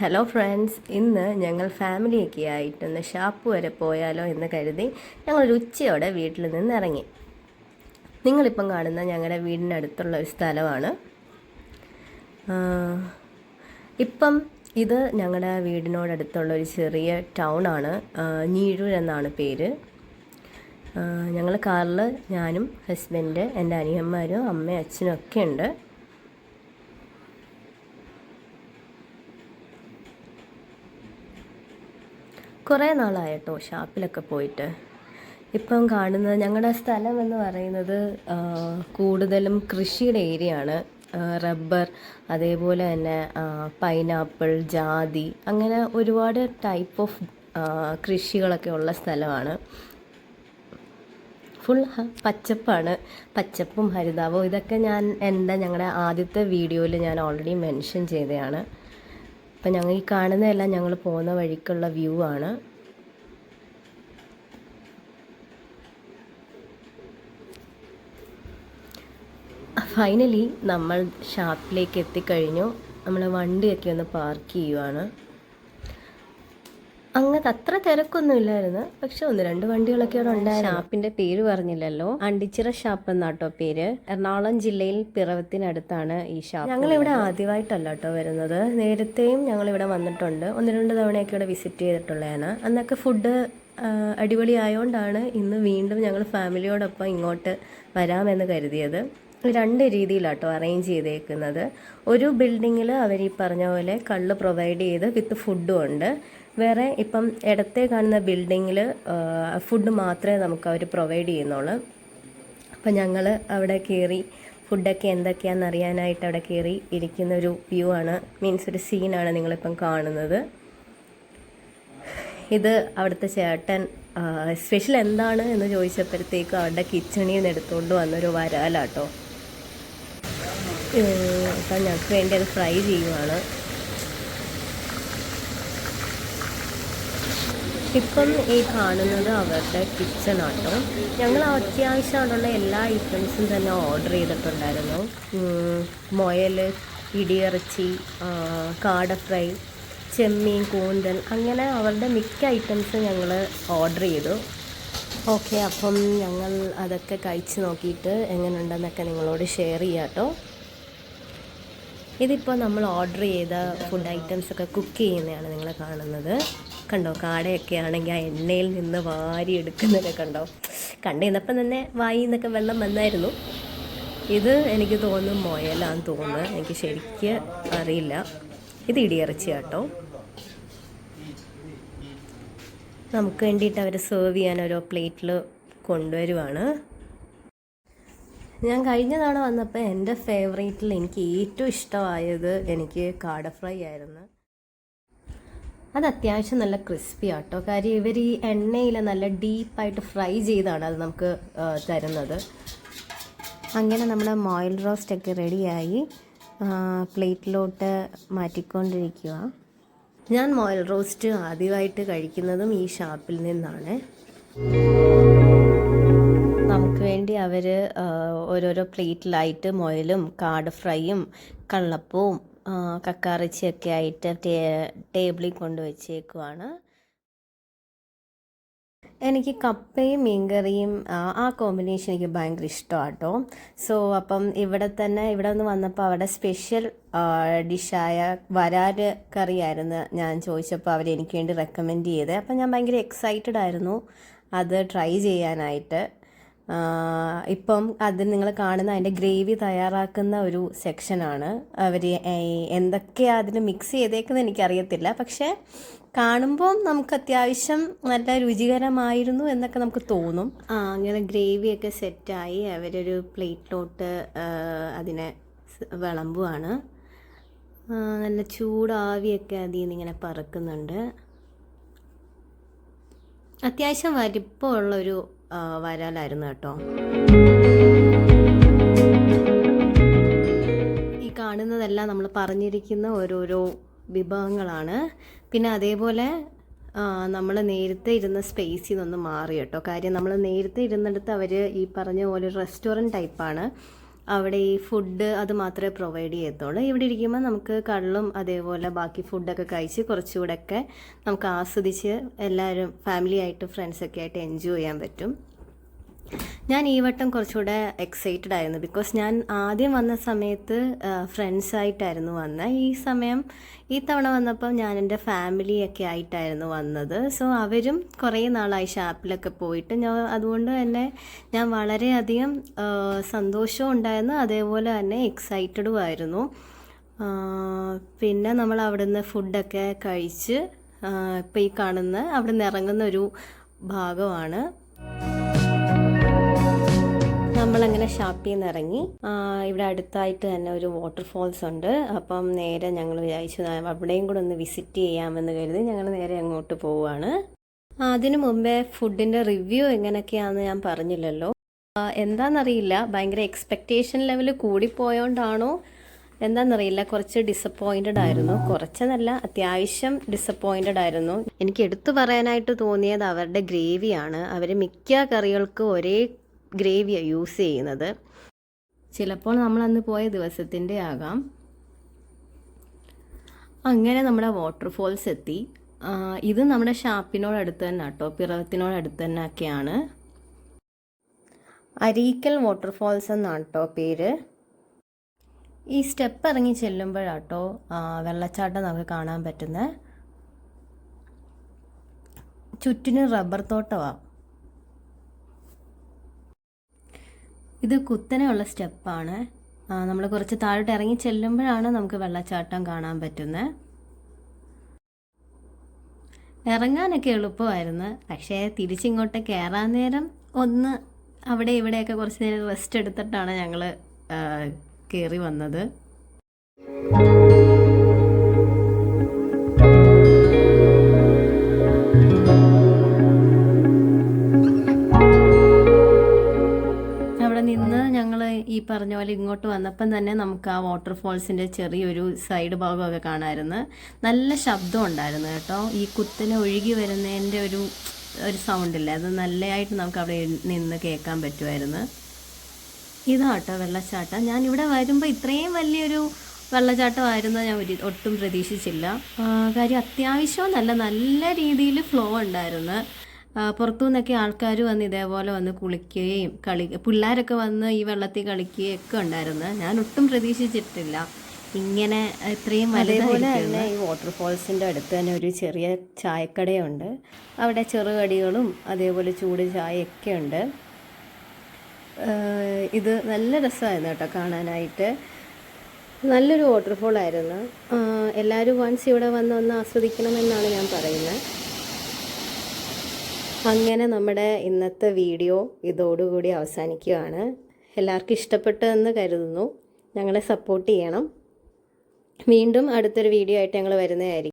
Hello friends ഇന്ന് ഞങ്ങൾ ഫാമിലിയൊക്കെ ആയിട്ടൊന്ന് ഷാപ്പ് വരെ പോയാലോ എന്ന് കരുതി ഞങ്ങളൊരു ഉച്ചയോടെ വീട്ടിൽ നിന്ന് ഇറങ്ങി. നിങ്ങളിപ്പം കാണുന്ന ഞങ്ങളുടെ വീടിനടുത്തുള്ള ഒരു സ്ഥലമാണ്. ഇപ്പം ഇത് ഞങ്ങളുടെ വീടിനോടടുത്തുള്ള ഒരു ചെറിയ ടൗൺ ആണ്. ഞീഴൂർ എന്നാണ് പേര്. ഞങ്ങൾ കാറിൽ ഞാനും ഹസ്ബൻഡ് എന്റെ അനിയന്മാരും അമ്മയും അച്ഛനും ഒക്കെ ഉണ്ട്. കുറേ നാളായിട്ടോ ഷാപ്പിലൊക്കെ പോയിട്ട്. ഇപ്പം കാണുന്നത് ഞങ്ങളുടെ സ്ഥലം എന്ന് പറയുന്നത് കൂടുതലും കൃഷിയുടെ ഏരിയ ആണ് റബ്ബർ അതേപോലെ തന്നെ പൈനാപ്പിൾ ജാതി അങ്ങനെ ഒരുപാട് ടൈപ്പ് ഓഫ് കൃഷികളൊക്കെ ഉള്ള സ്ഥലമാണ്. ഫുൾ പച്ചപ്പാണ്. പച്ചപ്പും ഹരിതാവും. ഇതൊക്കെ ഞാൻ എന്റെ ഞങ്ങളുടെ ആദ്യത്തെ വീഡിയോയിൽ ഞാൻ ഓൾറെഡി മെൻഷൻ ചെയ്തതാണ് അപ്പം ഞങ്ങൾ ഈ കാണുന്നതെല്ലാം ഞങ്ങൾ പോകുന്ന വഴിക്കുള്ള വ്യൂ ആണ്. ഫൈനലി നമ്മൾ ഷാപ്പിലേക്ക് എത്തിക്കഴിഞ്ഞു. നമ്മൾ വണ്ടിയൊക്കെ ഒന്ന് പാർക്ക് ചെയ്യുവാണ്. അങ്ങനത്തെ അത്ര തിരക്കൊന്നും ഇല്ലായിരുന്നു. പക്ഷെ ഒന്ന് രണ്ട് വണ്ടികളൊക്കെ അവിടെ ഉണ്ടായിരുന്നു. ഷാപ്പിന്റെ പേര് പറഞ്ഞില്ലല്ലോ. അണ്ടിച്ചിറ ഷാപ്പ് എന്നാട്ടോ പേര്. എറണാകുളം ജില്ലയിൽ പിറവത്തിനടുത്താണ് ഈ ഷാപ്പ് ഞങ്ങൾ ഇവിടെ ആദ്യമായിട്ടല്ല കേട്ടോ വരുന്നത്. നേരത്തെയും ഞങ്ങൾ ഇവിടെ വന്നിട്ടുണ്ട്. ഒന്ന് രണ്ട് തവണയൊക്കെ ഇവിടെ വിസിറ്റ് ചെയ്തിട്ടുള്ളതാണ്. അന്നൊക്കെ ഫുഡ് അടിപൊളി ആയതുകൊണ്ടാണ് ഇന്ന് വീണ്ടും ഞങ്ങൾ ഫാമിലിയോടൊപ്പം ഇങ്ങോട്ട് വരാമെന്ന് കരുതിയത്. രണ്ട് രീതിയിലാട്ടോ അറേഞ്ച് ചെയ്തേക്കുന്നത്. ഒരു ബിൽഡിങ്ങിൽ അവർ ഈ പറഞ്ഞ പോലെ കള്ള് പ്രൊവൈഡ് ചെയ്ത് വിത്ത് ഫുഡും ഉണ്ട്. വേറെ ഇപ്പം ഇടത്തെ കാണുന്ന ബിൽഡിങ്ങിൽ ഫുഡ് മാത്രമേ നമുക്ക് അവർ പ്രൊവൈഡ് ചെയ്യുന്നുള്ളൂ. അപ്പം ഞങ്ങൾ അവിടെ കയറി ഫുഡൊക്കെ എന്തൊക്കെയാണെന്ന് അറിയാനായിട്ട് അവിടെ കയറി ഇരിക്കുന്ന ഒരു വ്യൂ ആണ്. മീൻസ് ഒരു സീനാണ് നിങ്ങളിപ്പം കാണുന്നത്. ഇത് അവിടുത്തെ ചേട്ടൻ സ്പെഷ്യൽ എന്താണ് എന്ന് ചോദിച്ചപ്പോഴത്തേക്ക് അവരുടെ കിച്ചണിൽ നിന്ന് എടുത്തുകൊണ്ട് വന്നൊരു വരാലാട്ടോ. അപ്പം ഞങ്ങൾക്ക് വേണ്ടി അത് ഫ്രൈ ചെയ്യുവാണ്. ഇപ്പം ഈ കാണുന്നത് അവരുടെ കിച്ചൺ ആട്ടോ. ഞങ്ങൾ അത്യാവശ്യം അവിടെയുള്ള എല്ലാ ഐറ്റംസും തന്നെ ഓർഡർ ചെയ്തിട്ടുണ്ടായിരുന്നു. മുയൽ ഇടിയിറച്ചി കാട ഫ്രൈ ചെമ്മീൻ കൂന്തൽ അങ്ങനെ അവരുടെ മിക്ക ഐറ്റംസും ഞങ്ങൾ ഓർഡർ ചെയ്തു. ഓക്കെ അപ്പം ഞങ്ങൾ അതൊക്കെ കഴിച്ച് നോക്കിയിട്ട് എങ്ങനെയുണ്ടെന്നൊക്കെ നിങ്ങളോട് ഷെയർ ചെയ്യാം കേട്ടോ ഇതിപ്പോൾ നമ്മൾ ഓർഡർ ചെയ്ത ഫുഡ് ഐറ്റംസൊക്കെ കുക്ക് ചെയ്യുന്നതാണ് നിങ്ങൾ കാണുന്നത്. കണ്ടോ? കാടയൊക്കെ ആണെങ്കിൽ ആ എണ്ണയിൽ നിന്ന് വാരി എടുക്കുന്നതൊക്കെ കണ്ടോ? കണ്ടിരുന്നപ്പം തന്നെ വായി നിന്നൊക്കെ വെള്ളം വന്നായിരുന്നു. ഇത് എനിക്ക് തോന്നുന്നു മുയലാന്ന് തോന്നുന്നു. എനിക്ക് ശരിക്ക് അറിയില്ല. ഇത് ഇടിയിറച്ചി കേട്ടോ നമുക്ക് വേണ്ടിയിട്ട് അവർ സെർവ് ചെയ്യാൻ ഓരോ പ്ലേറ്റിൽ കൊണ്ടുവരുവാണ്. ഞാൻ കഴിഞ്ഞ തവണ വന്നപ്പോൾ എന്റെ ഫേവറേറ്റിൽ എനിക്ക് ഏറ്റവും ഇഷ്ടമായത് എനിക്ക് കാട ഫ്രൈ ആയിരുന്നു. അത് അത്യാവശ്യം നല്ല ക്രിസ്പി ആട്ടോ. കാര്യം ഇവർ ഈ എണ്ണയിൽ നല്ല ഡീപ്പായിട്ട് ഫ്രൈ ചെയ്താണ് അത് നമുക്ക് തരുന്നത്. അങ്ങനെ നമ്മുടെ മോയിൽ റോസ്റ്റ് ഒക്കെ റെഡിയായി പ്ലേറ്റിലോട്ട് മാറ്റിക്കൊണ്ടിരിക്കുക ഞാൻ മോയിൽ റോസ്റ്റ് ആദ്യമായിട്ട് കഴിക്കുന്നതും ഈ ഷാപ്പിൽ നിന്നാണ്. നമുക്ക് വേണ്ടി അവർ ഓരോരോ പ്ലേറ്റിലായിട്ട് മൊയലും കാട് ഫ്രൈയും കള്ളപ്പവും കക്കാറച്ചിയൊക്കെ ആയിട്ട് ടേബിളിൽ കൊണ്ട് വെച്ചേക്കുവാണ്. എനിക്ക് കപ്പയും മീൻകറിയും ആ, കോമ്പിനേഷൻ എനിക്ക് ഭയങ്കര ഇഷ്ടമാണ് കേട്ടോ സോ അപ്പം ഇവിടെ തന്നെ ഇവിടെ നിന്ന് വന്നപ്പോൾ അവിടെ സ്പെഷ്യൽ ഡിഷായ വരാൽ കറിയായിരുന്നു ഞാൻ ചോദിച്ചപ്പോൾ അവർ എനിക്ക് വേണ്ടി റെക്കമെൻഡ് ചെയ്തത് അപ്പം ഞാൻ ഭയങ്കര എക്സൈറ്റഡ് ആയിരുന്നു അത് ട്രൈ ചെയ്യാനായിട്ട്. ഇപ്പം അത് നിങ്ങൾ കാണുന്ന അതിന്റെ ഗ്രേവി തയ്യാറാക്കുന്ന ഒരു സെക്ഷനാണ് അവർ എന്തൊക്കെയാണ് അതിൽ മിക്സ് ചെയ്തേക്കുന്നത് എനിക്കറിയത്തില്ല. പക്ഷേ കാണുമ്പോൾ നമുക്ക് അത്യാവശ്യം നല്ല രുചികരമായിരുന്നു എന്നൊക്കെ നമുക്ക് തോന്നും. ആ അങ്ങനെ ഗ്രേവിയൊക്കെ സെറ്റായി അവരൊരു പ്ലേറ്റിലോട്ട് അതിനെ വിളമ്പുവാണ്. നല്ല ചൂടാവിയൊക്കെ അതിൽ നിന്ന് ഇങ്ങനെ പറക്കുന്നുണ്ട്. അത്യാവശ്യം വലിപ്പമുള്ളൊരു വരാലായിരുന്നു കേട്ടോ. ഈ കാണുന്നതെല്ലാം നമ്മൾ പറഞ്ഞിരിക്കുന്ന ഓരോരോ വിഭവങ്ങളാണ്. പിന്നെ അതേപോലെ നമ്മൾ നേരത്തെ ഇരുന്ന സ്പേസിൽ നിന്ന് മാറി കേട്ടോ. കാര്യം നമ്മൾ നേരത്തെ ഇരുന്നിടത്ത് അവർ ഈ പറഞ്ഞ പോലെ റെസ്റ്റോറന്റ് ടൈപ്പാണ് അവിടെ ഈ ഫുഡ് അത് മാത്രമേ പ്രൊവൈഡ് ചെയ്യത്തുള്ളൂ. ഇവിടെ ഇരിക്കുമ്പോൾ നമുക്ക് കള്ളും അതേപോലെ ബാക്കി ഫുഡൊക്കെ കഴിച്ച് കുറച്ചുകൂടെയൊക്കെ നമുക്ക് ആസ്വദിച്ച് എല്ലാവരും ഫാമിലി ആയിട്ട് ഫ്രണ്ട്സൊക്കെ ആയിട്ട് എൻജോയ് ചെയ്യാൻ പറ്റും. ഞാൻ ഈ വട്ടം കുറച്ചുകൂടെ എക്സൈറ്റഡ് ആയിരുന്നു ബിക്കോസ് ഞാൻ ആദ്യം വന്ന സമയത്ത് ഫ്രണ്ട്സായിട്ടായിരുന്നു വന്നത് ഈ സമയം ഈ തവണ വന്നപ്പോൾ ഞാൻ എന്റെ ഫാമിലിയൊക്കെ ആയിട്ടായിരുന്നു വന്നത്. സോ അവരും കുറേ നാളായി ഷാപ്പിലൊക്കെ പോയിട്ട്. ഞാൻ അതുകൊണ്ട് തന്നെ ഞാൻ വളരെയധികം സന്തോഷവും ഉണ്ടായിരുന്നു. അതേപോലെ തന്നെ എക്സൈറ്റഡും ആയിരുന്നു. പിന്നെ നമ്മൾ അവിടുന്ന് ഫുഡൊക്കെ കഴിച്ച് ഇപ്പോൾ ഈ കാണുന്ന അവിടുന്ന് ഇറങ്ങുന്ന ഒരു ഭാഗമാണ്. നമ്മളങ്ങനെ ഷാപ്പിൽ നിന്ന് ഇറങ്ങി ഇവിടെ അടുത്തായിട്ട് തന്നെ ഒരു വാട്ടർഫോൾസ് ഉണ്ട്. അപ്പം നേരെ ഞങ്ങൾ വിചാരിച്ചു അവിടെയും കൂടെ ഒന്ന് വിസിറ്റ് ചെയ്യാമെന്ന് കരുതി ഞങ്ങൾ നേരെ അങ്ങോട്ട് പോവുകയാണ് അതിനു മുമ്പേ ഫുഡിന്റെ റിവ്യൂ എങ്ങനെയൊക്കെയാണെന്ന് ഞാൻ പറഞ്ഞില്ലല്ലോ. എന്താണെന്നറിയില്ല ഭയങ്കര എക്സ്പെക്റ്റേഷൻ ലെവൽ കൂടിപ്പോയോണ്ടാണോ? എന്താണെന്നറിയില്ല കുറച്ച് ഡിസപ്പോയിന്റഡ് ആയിരുന്നു. കുറച്ചെന്നല്ല അത്യാവശ്യം ഡിസപ്പോയിന്റഡ് ആയിരുന്നു. എനിക്ക് എടുത്തു പറയാനായിട്ട് തോന്നിയത് അവരുടെ ഗ്രേവിയാണ് അവർ മിക്ക കറികൾക്കും ഒരേ ഗ്രേവിയാണ് യൂസ് ചെയ്യുന്നത്. ചിലപ്പോൾ നമ്മൾ അന്ന് പോയ ദിവസത്തിന്റെ ആകാം. അങ്ങനെ നമ്മുടെ വാട്ടർഫോൾസ് എത്തി. ഇത് നമ്മുടെ ഷാപ്പിനോടടുത്ത് തന്നെ കേട്ടോ പിറവത്തിനോടടുത്ത് തന്നെ ഒക്കെയാണ്. അരീക്കൽ വാട്ടർഫോൾസ് എന്നാണ് കേട്ടോ പേര്. ഈ സ്റ്റെപ്പ് ഇറങ്ങി ചെല്ലുമ്പോഴാട്ടോ വെള്ളച്ചാട്ടം നമുക്ക് കാണാൻ പറ്റുന്നത്. ചുറ്റിനും റബ്ബർ തോട്ടമാണ് ഇത് കുത്തനെയുള്ള സ്റ്റെപ്പാണ്. നമ്മൾ കുറച്ച് താഴോട്ട് ഇറങ്ങി ചെല്ലുമ്പോഴാണ് നമുക്ക് വെള്ളച്ചാട്ടം കാണാൻ പറ്റുന്നത് ഇറങ്ങാനൊക്കെ എളുപ്പമായിരുന്നു. പക്ഷേ തിരിച്ചിങ്ങോട്ട് കയറാൻ നേരം ഒന്ന് അവിടെ ഇവിടെയൊക്കെ കുറച്ച് നേരം റെസ്റ്റ് എടുത്തിട്ടാണ് ഞങ്ങൾ കയറി വന്നത്. പറഞ്ഞ പോലെ ഇങ്ങോട്ട് വന്നപ്പം തന്നെ നമുക്ക് ആ വാട്ടർഫോൾസിന്റെ ചെറിയൊരു സൈഡ് ഭാഗമൊക്കെ കാണാമായിരുന്നു. നല്ല ശബ്ദം ഉണ്ടായിരുന്നു കേട്ടോ. ഈ കുത്തിനെ ഒഴുകി വരുന്നതിന്റെ ഒരു ഒരു സൗണ്ടില്ല അത് നല്ലതായിട്ട് നമുക്ക് അവിടെ നിന്ന് കേൾക്കാൻ പറ്റുമായിരുന്നു. ഇതാട്ടോ വെള്ളച്ചാട്ടം. ഞാൻ ഇവിടെ വരുമ്പോൾ ഇത്രയും വലിയൊരു വെള്ളച്ചാട്ടമായിരുന്നു ഞാൻ ഒരു ഒട്ടും പ്രതീക്ഷിച്ചില്ല. കാര്യം അത്യാവശ്യം നല്ല നല്ല രീതിയിൽ ഫ്ലോ ഉണ്ടായിരുന്നു. ആ, പുറത്തു നിന്നൊക്കെ ആൾക്കാർ വന്ന് ഇതേപോലെ വന്ന് കുളിക്കുകയും കളി പിള്ളേരൊക്കെ വന്ന് ഈ വെള്ളത്തിൽ കളിക്കുകയും ഒക്കെ ഉണ്ടായിരുന്നു. ഞാൻ ഒട്ടും പ്രതീക്ഷിച്ചിട്ടില്ല. ഇങ്ങനെ ഇത്രയും അതേപോലെ തന്നെ ഈ വാട്ടർഫോൾസിന്റെ അടുത്ത് തന്നെ ഒരു ചെറിയ ചായക്കടയുണ്ട്. അവിടെ ചെറുകടികളും അതേപോലെ ചൂട് ചായയൊക്കെ ഉണ്ട്. ഇത് നല്ല രസമായിരുന്നു കേട്ടോ കാണാനായിട്ട്. നല്ലൊരു വാട്ടർഫോൾ ആയിരുന്നു. എല്ലാവരും വൺസ് ഇവിടെ വന്ന് ഒന്ന് ആസ്വദിക്കണമെന്നാണ് ഞാൻ പറയുന്നത്. അങ്ങനെ നമ്മുടെ ഇന്നത്തെ വീഡിയോ ഇതോടുകൂടി അവസാനിക്കുകയാണ്. എല്ലാവർക്കും ഇഷ്ടപ്പെട്ടെന്ന് കരുതുന്നു. ഞങ്ങളെ സപ്പോർട്ട് ചെയ്യണം. വീണ്ടും അടുത്തൊരു വീഡിയോ ആയിട്ട് ഞങ്ങൾ വരുന്നതായിരിക്കും.